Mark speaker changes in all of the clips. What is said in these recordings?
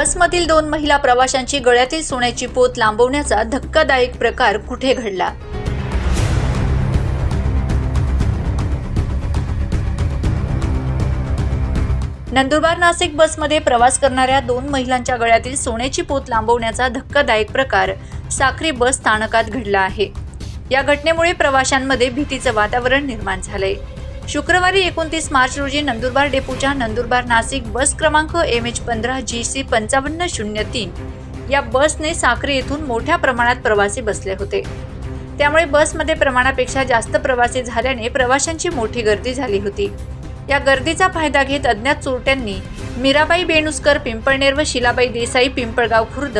Speaker 1: बसमधील दोन महिला प्रवाशांची गळ्यातील सोन्याची पोत लांबवण्याचा धक्कादायक प्रकार कुठे घडला? नंदुरबार नाशिक बसमध्ये प्रवास करणाऱ्या दोन महिलांच्या गळ्यातील सोन्याची पोत लांबवण्याचा धक्कादायक प्रकार साखरी बस स्थानकात घडला आहे. या घटनेमुळे प्रवाशांमध्ये भीतीचं वातावरण निर्माण झालंय. शुक्रवारी एकोणतीस मार्च रोजी नंदुरबार डेपोच्या नंदुरबार नाशिक बस क्रमांक एम एच पंधरा जी सी पंचावन्न शून्य तीन या बसने साखरे येथून मोठ्या प्रमाणात प्रवासी बसले होते. त्यामुळे बसमध्ये प्रमाणापेक्षा जास्त प्रवासी झाल्याने प्रवाशांची मोठी गर्दी झाली होती. या गर्दीचा फायदा घेत अज्ञात चोरट्यांनी मीराबाई बेणुसकर पिंपळनेर व शिलाबाई देसाई पिंपळगाव खुर्द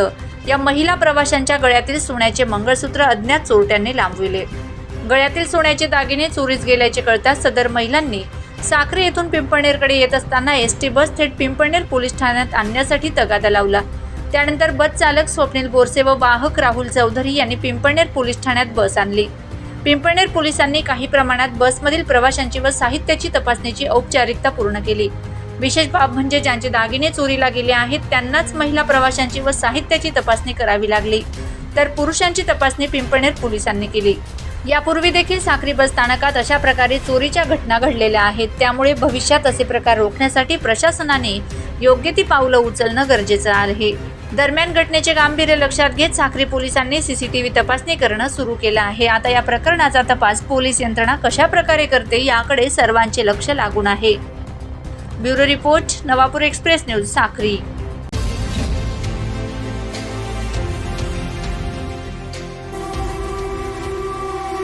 Speaker 1: या महिला प्रवाशांच्या गळ्यातील सोन्याचे मंगळसूत्र अज्ञात चोरट्यांनी लांबविले. गळ्यातील सोन्याचे दागिने चोरीस गेल्याचे कळताच सदर महिलांनी साखरे येथून पिंपळनेरकडे येत असताना एस टी बस थेट पिंपळनेर पोलीस ठाण्यात आणण्यासाठी तगादा लावला. त्यानंतर बस चालक स्वप्नील बोरसे व वाहक राहुल चौधरी यांनी पिंपळनेर पोलीस ठाण्यात बस आणली. पिंपळनेर पोलिसांनी काही प्रमाणात बसमधील प्रवाशांची व साहित्याची तपासणीची औपचारिकता पूर्ण केली. विशेष बाब म्हणजे ज्यांचे दागिने चोरीला गेले आहेत त्यांनाच महिला प्रवाशांची व साहित्याची तपासणी करावी लागली. तर पुरुषांची तपासणी पिंपळनेर पोलिसांनी केली. यापूर्वी देखील साक्री बस स्थानकात अशा प्रकारे चोरीच्या घटना घडलेल्या आहेत. त्यामुळे भविष्यात असे प्रकार रोखण्यासाठी प्रशासनाने योग्य ती पावलं उचलणं गरजेचं आहे. दरम्यान घटनेचे गांभीर्य लक्षात घेत साक्री पोलिसांनी सीसीटीव्ही तपासणी करणं सुरू केलं आहे. आता या प्रकरणाचा तपास पोलीस यंत्रणा कशा प्रकारे करते याकडे सर्वांचे लक्ष लागून आहे. Bureau report Navapur express news Sakri.